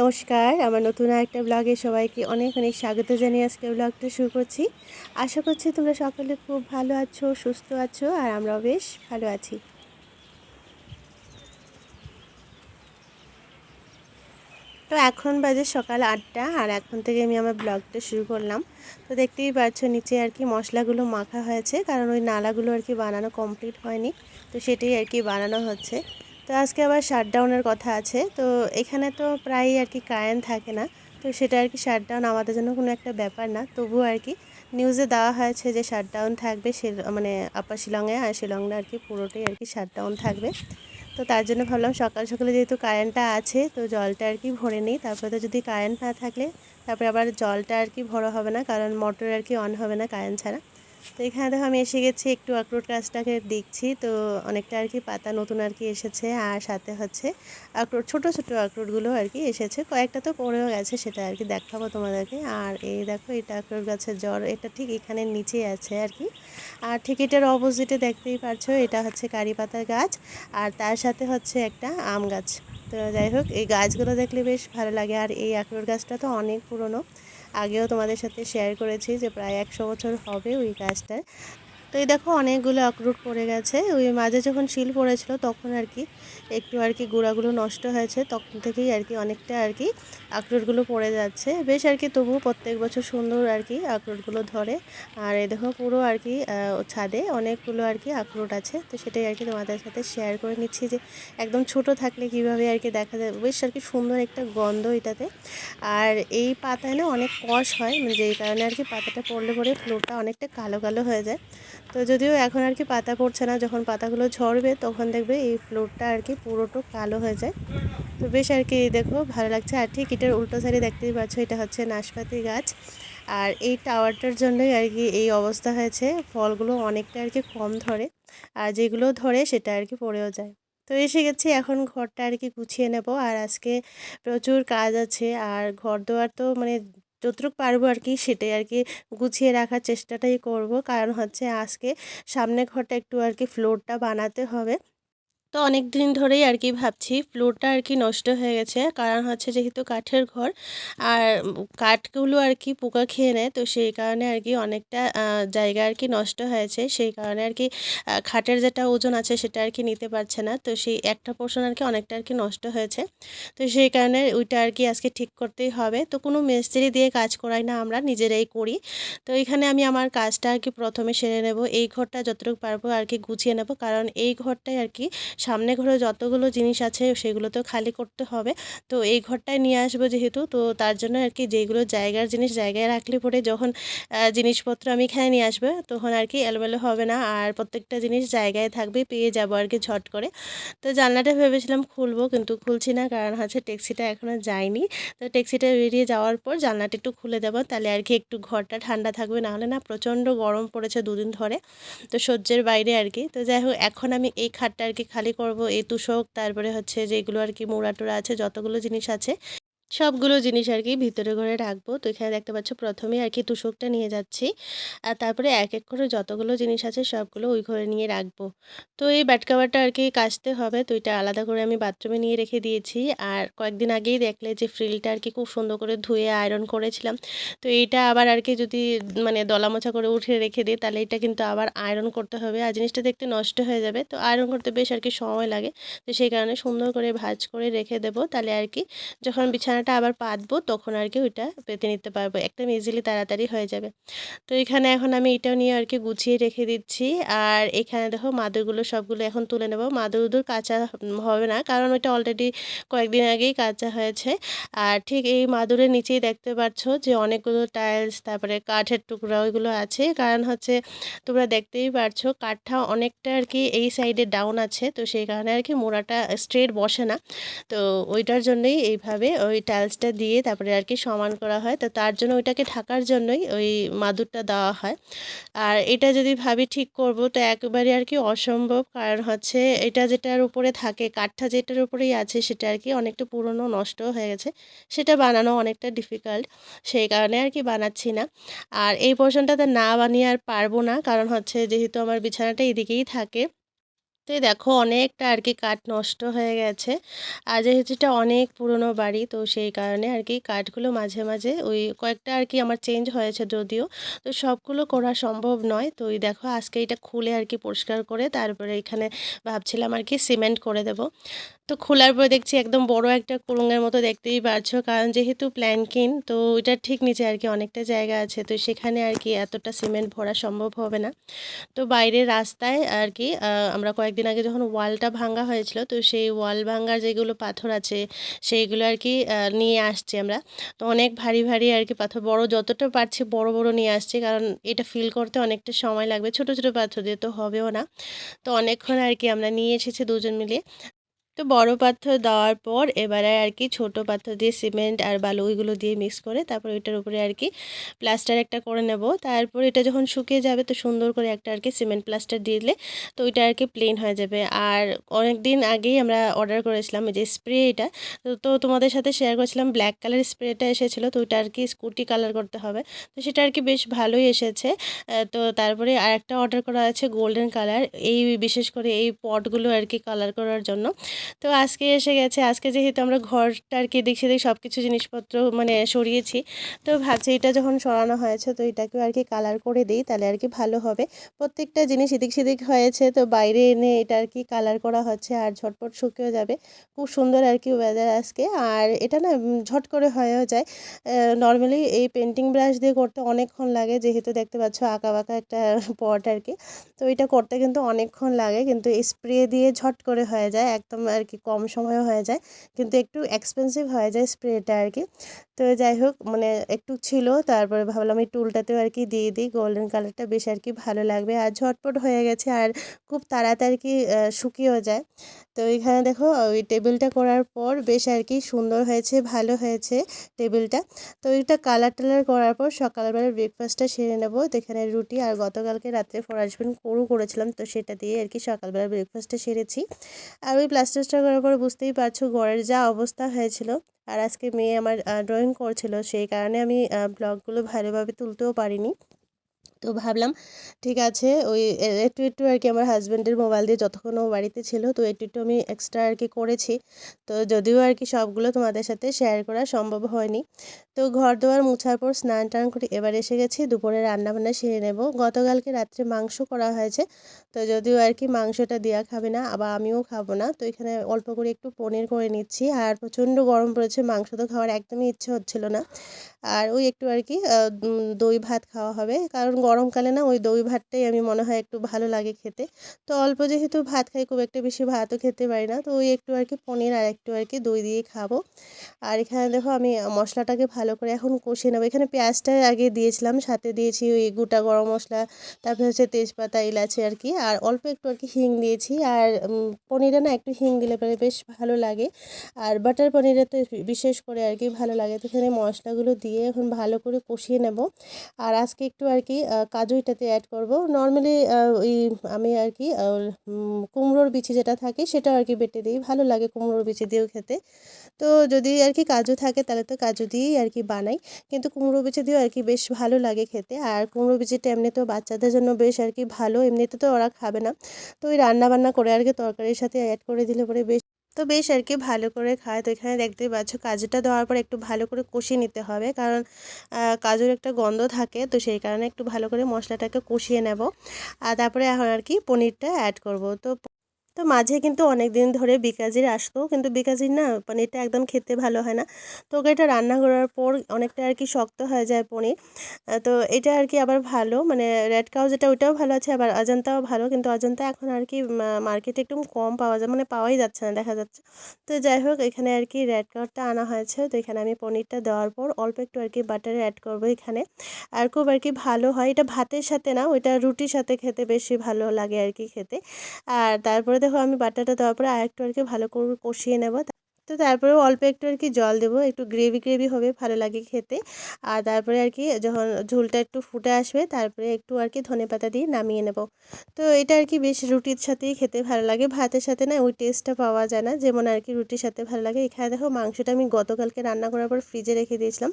নমস্কার, আমার নতুন একটা ব্লগে সবাইকে অনেক অনেক স্বাগত জানিয়ে আজকে ব্লগটা শুরু করছি। আশা করছি তোমরা সকলে খুব ভালো আছো, সুস্থ আছো, আর আমরাও বেশ ভালো আছি। তো এখন বাজে সকাল আটটা, আর এখন থেকে আমি আমার ব্লগটা শুরু করলাম। তো দেখতেই পাচ্ছ নিচে আর কি মশলাগুলো মাখা হয়েছে, কারণ ওই নালাগুলো আর কি বানানো কমপ্লিট হয়নি। তো সেটাই আর কি বানানো হচ্ছে। তো আজকে আবার শাটডাউনের কথা আছে। তো এখানে তো প্রায়ই আর কি কারেন্ট থাকে না। তো সেটা আর কি শাটডাউন আমাদের জন্য কোনো একটা ব্যাপার না। তবুও আর কি নিউজে দেওয়া হয়েছে যে শাটডাউন থাকবে। মানে আপার শিলংয়ে আর শিলংটা আর কি পুরোটাই আর কি শাটডাউন থাকবে। তো তার জন্য ভাবলাম সকাল সকালে যেহেতু কারেন্টটা আছে, তো জলটা আর কি ভরে নিই। তারপরে তো যদি কারেন্ট না থাকলে, তারপরে আবার জলটা আর কি ভরা হবে না। কারণ মোটর আর কি অন হবে না কারেন্ট ছাড়া। তো এখানে দেখো আমি এসে গেছি, একটু আখরোট গাছটাকে দেখছি। তো অনেকটা আর কি পাতা নতুন আর কি এসেছে আর সাথে হচ্ছে আখরোট ছোটো ছোটো আখরোটগুলো আর কি এসেছে। কয়েকটা তো পড়েও গেছে, সেটা আর কি দেখাবো তোমাদেরকে। আর এই দেখো, এটা আখরোট গাছের জ্বর, এটা ঠিক এখানে নিচে আছে আর কি আর ঠিক এটার অপোজিটে দেখতেই পারছ, এটা হচ্ছে কারি পাতার গাছ আর তার সাথে হচ্ছে একটা আম গাছ। তো যাই হোক, এই গাছগুলো দেখলে বেশ ভালো লাগে। আর এই আখরোট গাছটা তো অনেক পুরনো। আগেও তোমাদের সাথে শেয়ার করেছি যে প্রায় একশো বছর হবে ওই গাছটার তো এই দেখো অনেকগুলো আখরুট পড়ে গেছে ওই মাঝে যখন শিল পড়েছিল তখন আর কি একটু আর কি গুঁড়াগুলো নষ্ট হয়েছে তখন থেকেই আর কি অনেকটা আর কি আখরুটগুলো পড়ে যাচ্ছে বেশ আর কি তবুও প্রত্যেক বছর সুন্দর আর কি আখরুটগুলো ধরে আর এই দেখো পুরো আর কি ছাদে অনেকগুলো আর কি আখরুট আছে তো সেটাই আর কি তোমাদের সাথে শেয়ার করে নিচ্ছি যে একদম ছোট থাকলে কীভাবে আর কি দেখা যায় বেশ আর কি সুন্দর একটা গন্ধ এটাতে আর এই পাতায় না অনেক কষ হয় মানে যেই কারণে আর কি পাতাটা পড়লে পরে ফ্লোরটা অনেকটা কালো কালো হয়ে যায় তো যদিও এখন আর কি পাতা পড়ছে না, যখন পাতাগুলো ঝরবে তখন দেখবে এই ফ্লোরটা আর কি পুরোটো কালো হয়ে যায়। তো বেশ আর কি দেখো ভালো লাগছে। আর ঠিক এটার উল্টো সাইডে দেখতেই পাচ্ছ, এটা হচ্ছে নাশপাতি গাছ। আর এই টাওয়ারটার জন্যই আর কি এই অবস্থা হয়েছে, ফলগুলো অনেকটা আর কি কম ধরে আর যেগুলো ধরে সেটা আর কি পড়েও যায়। তো এসে গেছি, এখন ঘরটা আর কি গুছিয়ে নেব। আর আজকে প্রচুর কাজ আছে, আর ঘর দোয়ার তো মানে যতটুকু পারব আর কি সেটাই আর কি গুছিয়ে রাখার চেষ্টাটাই করব। কারণ হচ্ছে আজকে সামনে ঘরটা একটু আর কি ফ্লোরটা বানাতে হবে। তো অনেক দিন ধরেই আর কি ভাবছি ফ্লোরটা আর কি নষ্ট হয়ে গেছে। কারণ হচ্ছে যেহেতু কাঠের ঘর, আর কাঠগুলো আর কি পোকা খেয়ে নেয়, তো সেই কারণে আর কি অনেকটা জায়গা আর কি নষ্ট হয়েছে। সেই কারণে আর কি খাটের যেটা ওজন আছে সেটা আর কি নিতে পারছে না। তো সেই একটা পোর্শন আর কি অনেকটা আর কি নষ্ট হয়েছে। তো সেই কারণে ওইটা আর কি আজকে ঠিক করতেই হবে। তো কোনো মিস্ত্রি দিয়ে কাজ করাই না আমরা, নিজেরাই করি। তো এখানে আমি আমার কাজটা আর কি প্রথমে সেরে নেব। এই ঘরটা যতটুকু পারব আর কি গুছিয়ে নেব। কারণ এই ঘরটাই আর কি সামনে ঘরে যতগুলো জিনিস আছে সেগুলো তো খালি করতে হবে। তো এই ঘরটায় নিয়ে আসব যেহেতু, তো তার জন্য আর কি যেগুলো জায়গার জিনিস জায়গায় রাখলে পরে যখন জিনিসপত্র আমি এখানে নিয়ে আসব, তখন আর কি এলোমেলো হবে না। আর প্রত্যেকটা জিনিস জায়গায় থাকবে, পেয়ে যাব আর কি ঝট করে। তো জানলাটা ভেবেছিলাম খুলবো, কিন্তু খুলছি না, কারণ হচ্ছে ট্যাক্সিটা এখনও যায়নি। তো ট্যাক্সিটা বেরিয়ে যাওয়ার পর জানলাটা একটু খুলে দেবো, তাহলে আর কি একটু ঘরটা ঠান্ডা থাকবে। নাহলে না প্রচণ্ড গরম পড়েছে দুদিন ধরে, তো সহ্যের বাইরে আর কি। তো যাই হোক, এখন আমি এই খাটটা আর কি খালি করব এই তুষক তারপরে হচ্ছে যেগুলো আর কি মোড়া টোড়া আছে যতগুলো জিনিস আছে সবগুলো জিনিস আর কি ভিতরে ঘরে রাখব। তো এখানে দেখতে পাচ্ছ প্রথমেই আর কি তুষকটা নিয়ে যাচ্ছি। আর তারপরে এক এক করে যতগুলো জিনিস আছে সবগুলো ওই ঘরে নিয়ে রাখব। তো এই ব্যাট কাভারটা আর কি কাচতে হবে। তো এটা আলাদা করে আমি বাথরুমে নিয়ে রেখে দিয়েছি। আর কয়েকদিন আগেই দেখলে যে ফ্রিলটা আর কি খুব সুন্দর করে ধুয়ে আয়রন করেছিলাম। তো এইটা আবার আর কি যদি মানে দলামোছা করে উঠে রেখে দিই, তাহলে এটা কিন্তু আবার আয়রন করতে হবে। আর জিনিসটা দেখতে নষ্ট হয়ে যাবে। তো আয়রন করতে বেশ আর কি সময় লাগে। তো সেই কারণে সুন্দর করে ভাজ করে রেখে দেবো। তাহলে আর কি যখন বিছানা বিছানাটা আবার পাতবো, তখন আর কি ওইটা পেতে নিতে পারব। একদম ইজিলি তাড়াতাড়ি হয়ে যাবে। তো এখানে এখন আমি এটাও নিয়ে আর কি গুছিয়ে রেখে দিচ্ছি। আর এখানে দেখো মাদুরগুলো সবগুলো এখন তুলে নেব। মাদুর কাঁচা হবে না, কারণ ওইটা অলরেডি কয়েকদিন আগেই কাঁচা হয়েছে। আর ঠিক এই মাদুরের নিচেই দেখতে পাচ্ছ যে অনেকগুলো টাইলস তারপরে কাঠের টুকরা ওইগুলো আছে। কারণ হচ্ছে তোমরা দেখতেই পারছ কাঠটা অনেকটা আর কি এই সাইডে ডাউন আছে। তো সেই কারণে আর কি মোড়াটা স্ট্রেট বসে না। তো ওইটার জন্যই এইভাবে ওই টাইলসটা দিয়ে তারপরে আর কি সমান করা হয়। তো তার জন্য ওইটাকে ঢাকার জন্যই ওই মাদুরটা দেওয়া হয়। আর এটা যদি ভাবি ঠিক করব, তো একবারে আর কি অসম্ভব। কারণ হচ্ছে এটা যেটার উপরে থাকে, কাঠটা যেটার উপরেই আছে, সেটা আর কি অনেকটা পুরনো নষ্ট হয়ে গেছে। সেটা বানানো অনেকটা ডিফিকাল্ট সেই কারণে আর কি বানাচ্ছি না। আর এই পোর্শনটাতে না বানিয়ে আর পারব না। কারণ হচ্ছে যেহেতু আমার বিছানাটা এদিকেই থাকে তো দেখো অনেকটা আর কি কাঠ নষ্ট হয়ে গেছে। আর যেহেতু এটা অনেক পুরনো বাড়ি, তো সেই কারণে আর কি কাঠগুলো মাঝে মাঝে ওই কয়েকটা আর কি আমার চেঞ্জ হয়েছে যদিও। তো সবগুলো করা সম্ভব নয়। তো ওই দেখো আজকে এটা খুলে আর কি পরিষ্কার করে তারপরে এখানে ভাবছিলাম আর কি সিমেন্ট করে দেব। তো খোলার পর দেখছি একদম বড় একটা কুলুঙ্গের মতো দেখতেই পারছ কারণ যেহেতু প্ল্যানকিন, তো ওইটার ঠিক নিচে আর কি অনেকটা জায়গা আছে। তো সেখানে আর কি এতটা সিমেন্ট ভরা সম্ভব হবে না। তো বাইরের রাস্তায় আর কি আমরা কয়েকদিন আগে যখন ওয়ালটা ভাঙ্গা হয়েছিল, তো সেই ওয়াল ভাঙ্গার যেগুলো পাথর আছে, সেইগুলো আর কি নিয়ে আসছি আমরা। তো অনেক ভারী ভারী আর কি পাথর, বড় যতটা পারছি বড় বড় নিয়ে আসছি। কারণ এটা ফিল করতে অনেকটা সময় লাগবে। ছোট ছোট পাথর দিয়ে তো হবেও না। তো অনেকক্ষণ আর কি আমরা নিয়ে এসেছি দুজন মিলিয়ে তো বড় পাথর দেওয়ার পর এবারে আর কি ছোট পাথর দিয়ে সিমেন্ট আর বালু ওইগুলো দিয়ে মিক্স করে তারপর ওইটার উপরে আর কি প্লাস্টার একটা করে নেব। তারপর এটা যখন শুকিয়ে যাবে তো সুন্দর করে একটা আর কি সিমেন্ট প্লাস্টার দিলে তো ওইটা আর কি প্লেন হয়ে যাবে। আর অনেক দিন আগেই আমরা অর্ডার করেছিলাম যে স্প্রে এটা, তো তোমাদের সাথে শেয়ার করেছিলাম ব্ল্যাক কালার স্প্রেটা এসেছিল তো ওইটা আর কি স্কুটি কালার করতে হবে। তো সেটা আর কি বেশ ভালোই এসেছে। তো তারপরে আর একটা অর্ডার করা আছে গোল্ডেন কালার এই বিশেষ করে এই পটগুলো আর কি কালার করার জন্য। তো আজকে এসে গেছে। আজকে যেহেতু আমরা ঘরটা আর কি দিক সেদিক সব কিছু জিনিসপত্র মানে সরিয়েছি, তো ভাবছি এটা যখন সরানো হয়েছে তো এটাকেও আর কি কালার করে দিই, তাহলে আর কি ভালো হবে। প্রত্যেকটা জিনিস এদিক সেদিক হয়েছে, তো বাইরে এনে এটা আর কি কালার করা হচ্ছে আর ঝটপট শুকিয়ে যাবে। খুব সুন্দর আর কি ওয়েদার আজকে। আর এটা না ঝট করে হয়েও যায়। নর্মালি এই পেন্টিং ব্রাশ দিয়ে করতে অনেকক্ষণ লাগে, যেহেতু দেখতে পাচ্ছ আঁকা বাঁকা একটা পট আর কি তো এটা করতে কিন্তু অনেকক্ষণ লাগে, কিন্তু স্প্রে দিয়ে ঝট করে হয়ে যায়, একদম আর কি কম সময়ে হয়ে যায়। কিন্তু একটু এক্সপেন্সিভ হয়ে যায় স্প্রেটা আর কি তো যাই হোক মানে একটু ছিল, তারপরে ভাবলাম এই টুলটাতেও আর কি দিয়ে দিই। গোল্ডেন কালারটা বেশ আর কি ভালো লাগবে। আর ঝটপট হয়ে গেছে আর খুব তাড়াতাড়ি কি শুকিয়েও যায়। তো এখানে দেখো, ওই টেবিলটা করার পর বেশ আর কি সুন্দর হয়েছে, ভালো হয়েছে টেবিলটা তো এটা কালার টালার করার পর সকালবেলা ব্রেকফাস্টটা সেরে নেব। তো এখানে রুটি আর গতকালকে রাত্রে ফরাসবেন করু করেছিলাম, তো সেটা দিয়ে আর কি সকালবেলা ব্রেকফাস্টটা সেরেছি। আর ওই প্লাস্টারটা করার পর বুঝতেই পারছ ঘরের যা অবস্থা হয়েছিল। আর আজকে মেয়ে আমার ড্রয়িং করছিল, সেই কারণে আমি ব্লগগুলো ভালোভাবে তুলতেও পারিনি। তো ভাবলাম, ঠিক আছে, ওই একটু একটু আর কি আমার হাজব্যান্ডের মোবাইল দিয়ে যতক্ষণ ও বাড়িতে ছিল, তো একটু একটু আমি এক্সট্রা আর কি করেছি। তো যদিও আর কি সবগুলো তোমাদের সাথে শেয়ার করা সম্ভব হয়নি। তো ঘর দোয়ার মুছার পর স্নান টান করে এবার এসে গেছি, দুপুরে রান্নাবান্না সেরে নেব। গতকালকে রাত্রে মাংস করা হয়েছে, তো যদিও আর কি মাংসটা দেওয়া খাবে না, আবার আমিও খাব না। তো এখানে অল্প করে একটু পনির করে নিচ্ছি, আর প্রচণ্ড গরম পড়েছে, মাংস তো খাওয়ার একদমই ইচ্ছে হচ্ছিল না। আর ওই একটু আর কি দই ভাত খাওয়া হবে। কারণ গরমকালে না ওই দই ভাতটাই আমি মনে হয় একটু ভালো লাগে খেতে। তো অল্প যেহেতু ভাত খাই, খুব একটা বেশি ভাতও খেতে পারি না। তো ওই একটু আর কি পনির আর একটু আর কি দই দিয়ে খাব। আর এখানে দেখো আমি মশলাটাকে ভালো করে এখন কষিয়ে নেব। এখানে পেঁয়াজটা আগে দিয়েছিলাম, সাথে দিয়েছি ওই গোটা গরম মশলা, তারপরে হচ্ছে তেজপাতা ইলাচি আর কি। আর অল্প একটু আর কি হিং দিয়েছি। আর পনিরে না একটু হিং দিলে পরে বেশ ভালো লাগে। আর বাটার পনিরে তো বিশেষ করে আর কি ভালো লাগে। তো এখানে মশলাগুলো দিয়ে এখন ভালো করে কষিয়ে নেব। আর আজকে একটু আর কি কাজু এটাতে অ্যাড করব। নর্মালি ওই আমি আর কি কুমড়োর বিচি যেটা থাকে সেটা আর কি বেটে দিই। ভালো লাগে কুমড়োর বিচি দিয়েও খেতে। তো যদি আর কি কাজু থাকে তাহলে তো কাজু দিয়েই আর কি বানাই। কিন্তু কুমড়ো বিচি দিয়েও আর কি বেশ ভালো লাগে খেতে। আর কুমড়ো বিচিটা এমনিতেও বাচ্চাদের জন্য বেশ আর কি ভালো। এমনিতে তো ওরা খাবে না। তো ওই রান্না বান্না করে আর কি তরকারির সাথে অ্যাড করে দিলে পরে বেশ তো বেশ আর কি, ভালো করে খায়। তো এখানে দেখতেই পাচ্ছ কাজুটা দেওয়ার পর একটু ভালো করে কষিয়ে নিতে হবে। কারণ কাজুর একটা গন্ধ থাকে, তো সেই কারণে একটু ভালো করে মশলাটাকে কষিয়ে নেব। আর তারপরে এখন আর কি পনিরটা অ্যাড করব। তো তো মাঝে কিন্তু অনেক দিন ধরে বিকাজির আসতো। কিন্তু বিকাজির না পনিরটা একদম খেতে ভালো হয় না। তো ওকে এটা রান্না করার পর অনেকটা আর কি শক্ত হয়ে যায় পনির। তো এটা আর কি আবার ভালো। মানে রেড কাউ যেটা ওইটাও ভালো আছে, আবার অজন্তাও ভালো। কিন্তু অজন্তা এখন আর কি মার্কেটে একটু কম পাওয়া যায়। মানে পাওয়াই যাচ্ছে না, দেখা যাচ্ছে। তো যাই হোক, এখানে আর কি রেড কাউটা আনা হয়েছে। তো এখানে আমি পনিরটা দেওয়ার পর অল্প একটু আর কি বাটার অ্যাড করব এখানে। আর খুব আর কি ভালো হয়। এটা ভাতের সাথে না, ওইটা রুটির সাথে খেতে বেশি ভালো লাগে আর কি খেতে। আর তারপরে দেখো আমি বাটাটা দেওয়ার পরে আরেকটু আর কি ভালো করে কষিয়ে নেব। তো তারপরে অল্প একটু আর কি জল দেবো, একটু গ্রেভি গ্রেভি হবে, ভালো লাগে খেতে। আর তারপরে আর কি যখন ঝোলটা একটু ফুটে আসবে, তারপরে একটু আর কি ধনে পাতা দিয়ে নামিয়ে নেব। তো এটা আর কি বেশ রুটির সাথেই খেতে ভালো লাগে, ভাতের সাথে না ওই টেস্টটা পাওয়া যায় না। যেমন আর কি রুটির সাথে ভালো লাগে। এখানে দেখো মাংসটা আমি গতকালকে রান্না করার পর ফ্রিজে রেখে দিয়েছিলাম।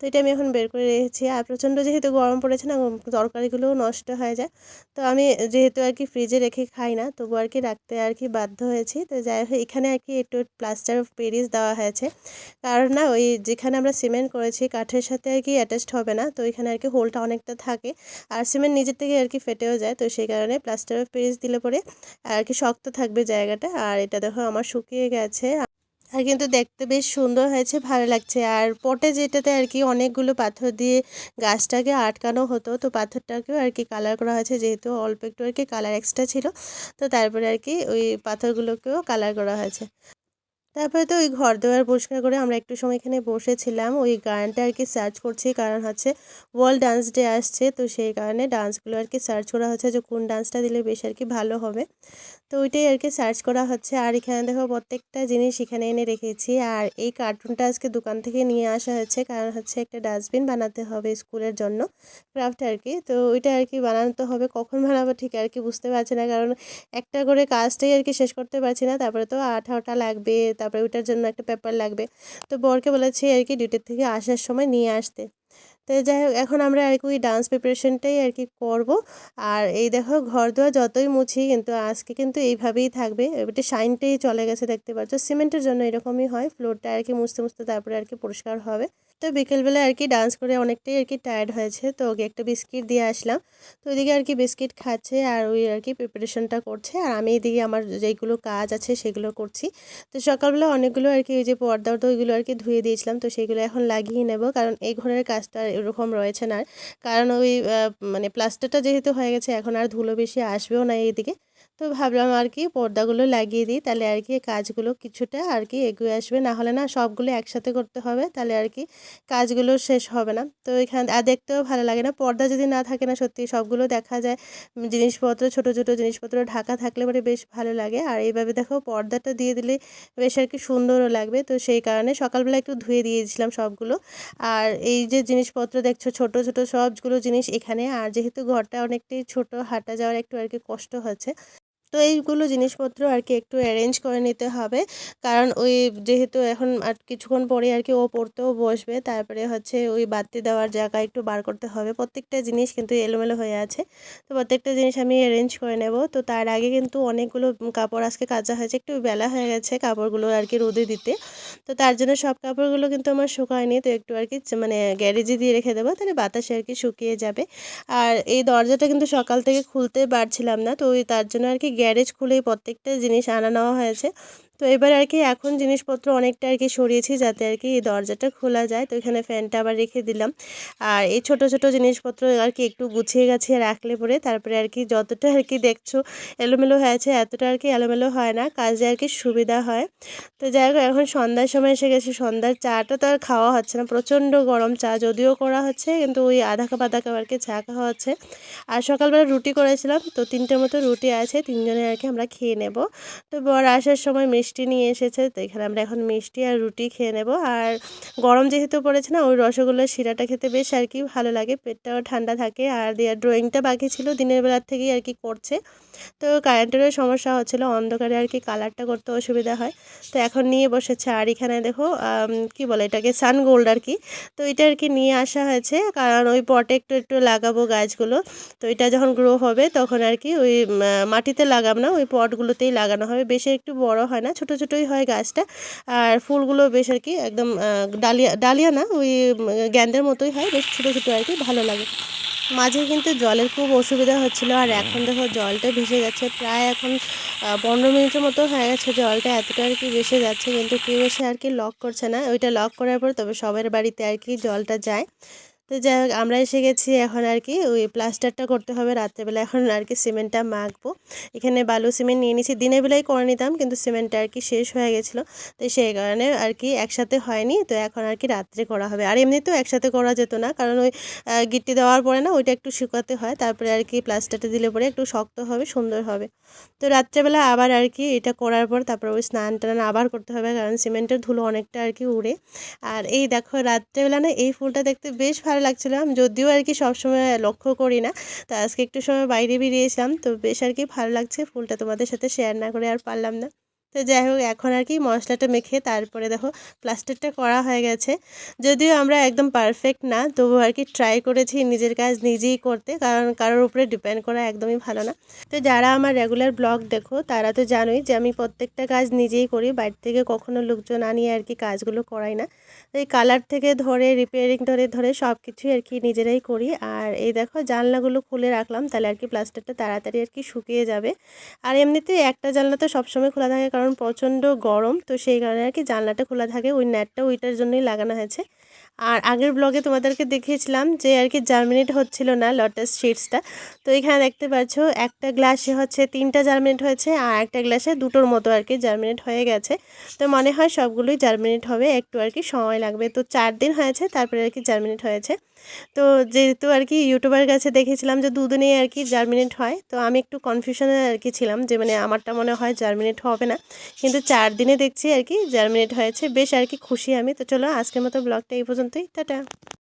তো এটা আমি এখন বের করে রেখেছি। আর প্রচণ্ড যেহেতু গরম পড়েছে না তরকারিগুলোও নষ্ট হয়ে যায়। তো আমি যেহেতু আর কি ফ্রিজে রেখে খাই না, তবু আর কি রাখতে আর কি বাধ্য হয়েছি। তো যাই হোক, এখানে আর কি একটু প্লাস্টার অফ পেরিস দেওয়া হয়েছে। কারণ না, ওই যেখানে আমরা সিমেন্ট করেছি, কাঠের সাথে আর কি অ্যাটাচড হবে না। তো এখানে আর কি হোলটা অনেকটা থাকে। আর সিমেন্ট নিজের থেকে আর কি ফেটেও যায়। তো সেই কারণে প্লাস্টার অফ পেরিস দিলে পরে আর কি শক্ত থাকবে জায়গাটা। আর এটা দেখো, আমার শুকিয়ে গেছে। আর কিন্তু দেখতে বেশ সুন্দর হয়েছে, ভালো লাগছে। আর পটে যেটাতে আর কি অনেকগুলো পাথর দিয়ে গাছটাকে আটকানো হতো, তো পাথরটাকেও আর কি কালার করা হয়েছে, যেহেতু অল্প একটু আর কি কালার এক্সট্রা ছিল, তো তারপরে আর কি ওই পাথরগুলোকেও কালার করা হয়েছে। তারপরে তো ওই ঘর দেওয়ার পরিষ্কার করে আমরা একটু সময় এখানে বসেছিলাম। ওই গানটা আর কি সার্চ করছি, কারণ হচ্ছে ওয়ার্ল্ড ডান্স ডে আসছে, তো সেই কারণে ডান্সগুলো আর কি সার্চ করা হচ্ছে যে কোন ডান্সটা দিলে বেশ আর কি ভালো হবে। তো ওইটাই আর কি সার্চ করা হচ্ছে। আর এখানে দেখো প্রত্যেকটা জিনিস এখানে এনে রেখেছি। আর এই কার্টুনটা আজকে দোকান থেকে নিয়ে আসা হয়েছে কারণ হচ্ছে একটা ডাস্টবিন বানাতে হবে স্কুলের জন্য ক্রাফট আর কি। তো ওইটা আর কি বানাতে হবে, কখন বানাবো ঠিক আর কি বুঝতে পারছি না, কারণ একটা করে কাজটাই আর কি শেষ করতে পারছি না। তারপরে তো আঠাটা লাগবে তারপরে ওইটার জন্য একটা পেপার লাগবে। তো বরকে বলেছি আর কি ডিউটির থেকে আসার সময় নিয়ে আসতে। তো যাই হোক, এখন আমরা আর কি ডান্স প্রিপারেশনটাই আর কি করব। আর এই দেখো ঘর দোয়া যতই মুছি কিন্তু আজকে কিন্তু এইভাবেই থাকবে। এটা শাইনটাই চলে গেছে দেখতে পাচ্ছ। সিমেন্টের জন্য এরকমই হয়। ফ্লোরটা আর কি মুছতে মুছতে তারপরে আর কি পরিষ্কার হবে। তো বিকেলবেলা আর কি ডান্স করে অনেকটাই আর কি টায়ার্ড হয়েছে। তো ওকে একটা বিস্কিট দিয়ে আসলাম। তো ওইদিকে আর কি বিস্কিট খাচ্ছে আর ওই আর কি প্রিপারেশনটা করছে। আর আমি এদিকে আমার যেইগুলো কাজ আছে সেগুলো করছি। তো সকালবেলা অনেকগুলো আর কি ওই যে পর্দা তো ওইগুলো আর কি ধুয়ে দিয়েছিলাম। তো সেগুলো এখন লাগিয়ে নেব। কারণ এই ঘরের কাজটা এরকম রয়েছে না। কারণ ওই মানে প্লাস্টারটা যেহেতু হয়ে গেছে, এখন আর ধুলো বেশি আসবেও না এইদিকে তো ভাবলাম আর কি পর্দাগুলো লাগিয়ে দিই, তাহলে আর কি কাজগুলো কিছুটা আর কি এগিয়ে আসবে। না হলে না সবগুলো একসাথে করতে হবে, তাহলে আর কি কাজগুলো শেষ হবে না। তো এখানে, আর দেখতেও ভালো লাগে না, পর্দা যদি না থাকে না সত্যি সবগুলো দেখা যায়। জিনিসপত্র, ছোট ছোট জিনিসপত্র ঢাকা থাকলে পরে বেশ ভালো লাগে। আর এইভাবে দেখো পর্দাটা দিয়ে দিলে বেশ আর কি সুন্দরও লাগবে। তো সেই কারণে সকালবেলা একটু ধুয়ে দিয়েছিলাম সবগুলো। আর এই যে জিনিসপত্র দেখছ, ছোট ছোট সবগুলো জিনিস এখানে। আর যেহেতু ঘরটা অনেকটাই ছোট, হাঁটা যাওয়ার একটু আর কি কষ্ট হচ্ছে। তো এইগুলো জিনিসপত্র আর কি একটু অ্যারেঞ্জ করে নিতে হবে। কারণ ওই যেহেতু এখন আর কিছুক্ষণ পরে আর কি ও পড়তেও বসবে, তারপরে হচ্ছে ওই বাতি দেওয়ার জায়গা একটু বার করতে হবে। প্রত্যেকটা জিনিস কিন্তু এলোমেলো হয়ে আছে। তো প্রত্যেকটা জিনিস আমি অ্যারেঞ্জ করে নেব। তো তার আগে কিন্তু অনেকগুলো কাপড় আজকে কাচা হয়েছে, একটু বেলা হয়ে গেছে কাপড়গুলো আর কি রোদে দিতে। তো তার জন্য সব কাপড়গুলো কিন্তু আমার শুকায়নি, তো একটু আর কি মানে গ্যারেজে দিয়ে রেখে দেবো, তাহলে বাতাসে আর কি শুকিয়ে যাবে। আর এই দরজাটা কিন্তু সকাল থেকে খুলতে পারছিলাম না, তো ওই তার জন্য আর কি গ্যারেজ খুলেই প্রত্যেকটা জিনিস আনা নেওয়া হয়েছে। তো এবার আর কি এখন জিনিসপত্র অনেকটা আর কি সরিয়েছি যাতে আর কি দরজাটা খোলা যায় তো এখানে ফ্যানটা আবার রেখে দিলাম আর এই ছোট ছোট জিনিসপত্র আর কি একটু গুছিয়ে গাছিয়ে রাখলে পরে তারপরে আর কি যতটা আর কি দেখছ এলোমেলো হয়েছে এতটা আর কি এলোমেলো হয় না কাজে আর কি সুবিধা হয় তো যাই হোক এখন সন্ধ্যার সময় এসে গেছে সন্ধ্যার চাটা তো আর খাওয়া হচ্ছে না প্রচণ্ড গরম চা যদিও করা হচ্ছে কিন্তু ওই আধা কাপ আধা কাপ আর কি চা খাওয়া হচ্ছে আর সকালবেলা রুটি করেছিলাম তো তিনটের মতো রুটি আছে তিনজনে আর কি আমরা খেয়ে নেব তো বর আসার সময় মিষ্টি নিয়ে এসেছে। তো এখানে আমরা এখন মিষ্টি আর রুটি খেয়ে নেব। আর গরম যেহেতু পড়েছে না, ওই রসগোল্লার শিরাটা খেতে বেশ আর কি ভালো লাগে। পেটটাও ঠান্ডা থাকে আর ড্রয়িংটা বাকি ছিল, দিনের বেলার থেকেই আর কি করছে। তো কারেন্টেরও সমস্যা হচ্ছিল, অন্ধকারে আর কি কালারটা করতে অসুবিধা হয়। তো এখন নিয়ে বসেছে আর এখানে দেখো কি বলে এটাকে সান গোল্ড আর কি। তো এটা আর কি নিয়ে আসা হয়েছে, কারণ ওই পটে একটু একটু লাগাবো গাছগুলো। তো এটা যখন গ্রো হবে, তখন আর কি ওই মাটিতে লাগাবো না, ওই পটগুলোতেই লাগানো হবে। বেশি একটু বড় হয় না ছোট ছোটোই হয় গাছটা। আর ফুলগুলো বেশ আর কি একদম ডালিয়া ডালিয়া না ওই গ্যান্ডের মতোই হয় বেশ ছোটো ছোটো আর কি ভালো লাগে। মাঝে কিন্তু জলের খুব অসুবিধা হচ্ছিল আর এখন দেখো জলটা ভেসে যাচ্ছে প্রায় এখন পনেরো মিনিটের মতো হয়ে গেছে জলটা এতটা আর কি ভেসে যাচ্ছে কিন্তু কেউ এসে আর কি লক করছে না। ওইটা লক করার পর তবে সবার বাড়িতে আর কি জলটা যায়। তো যাই হোক, আমরা এসে গেছি এখন আর কি, ওই প্লাস্টারটা করতে হবে রাত্রেবেলা। এখন আর কি সিমেন্টটা মাখবো। এখানে বালু সিমেন্ট নিয়ে নিয়েছি। দিনের বেলায় করে নিতাম, কিন্তু সিমেন্টটা আর কি শেষ হয়ে গেছিল। তো সেই কারণে আর কি একসাথে হয়নি। তো এখন আর কি রাত্রে করা হবে। আর এমনিতেও একসাথে করা যেত না, কারণ ওই গিট্টি দেওয়ার পরে না ওইটা একটু শুকাতে হয়। তারপরে আর কি প্লাস্টারটা দিলে পরে একটু শক্ত হবে, সুন্দর হবে। তো রাত্রেবেলা আবার আর কি এটা করার পর তারপর ওই স্নান টান আবার করতে হবে, কারণ সিমেন্টের ধুলো অনেকটা আর কি উড়ে। আর এই দেখো, রাত্রেবেলা না এই ফুলটা দেখতে বেশ ভালো ভালো লাগছিল। যদিও আর কি সবসময় লক্ষ্য করি না, তো আজকে একটু সময় বাইরে বেরিয়েছিলাম, তো বেশ আর কি ভালো লাগছে। ফুলটা তোমাদের সাথে শেয়ার না করে আর পারলাম না। তো যাই হোক, এখন আর কি মশলাটা মেখে তারপরে দেখো প্লাস্টারটা করা হয়ে গেছে। যদিও আমরা একদম পারফেক্ট না তবু আর কি ট্রাই করেছি নিজের কাজ নিজেই করতে, কারণ কারোর উপরে ডিপেন্ড করা একদমই ভালো না। তো যারা আমার রেগুলার ব্লগ দেখো, তারা তো জানোই যে আমি প্রত্যেকটা কাজ নিজেই করি বাইরে থেকে কখনো লোকজন আনিয়ে আর কি কাজগুলো করাই না। তো এই কালার থেকে ধরে রিপেয়ারিং ধরে ধরে সব কিছুই আর কি নিজেরাই করি। আর এই দেখো জানলাগুলো খুলে রাখলাম, তাহলে আর কি প্লাস্টারটা তাড়াতাড়ি আর কি শুকিয়ে যাবে। আর এমনিতে একটা জানলা তো সবসময় খোলা থাকে, কারণ প্রচণ্ড গরম, তো সেই কারণে আর কি জানলাটা খোলা থাকে। ওই নেটটা ওইটার জন্যই লাগানো হয়েছে। আর আগের ব্লগে তোমাদেরকে দেখিয়েছিলাম যে আর কি জার্মিনেট হচ্ছিল না লটাস শিটসটা তো এখানে দেখতে পাচ্ছ, একটা গ্লাসে হচ্ছে তিনটা জার্মিনেট হয়েছে আর একটা গ্লাসে দুটোর মতো আর কি জার্মিনেট হয়ে গেছে। তো মনে হয় সবগুলোই জার্মিনেট হবে, একটু আর কি সময় লাগবে। তো চার দিন হয়েছে, তারপরে আর কি জার্মিনেট হয়েছে। তো যেহেতু আর কি ইউটিউবার কাছে দেখেছিলাম যে দুদিনেই আর কি জার্মিনেট হয়, তো আমি একটু কনফিউশনে আর কি ছিলাম যে মানে আমারটা মনে হয় জার্মিনেট হবে না। কিন্তু চার দিনে দেখছি আর কি জার্মিনেট হয়েছে, বেশ আর কি খুশি আমি। তো চলো আজকের মতো ব্লগটা এই 对，哒哒。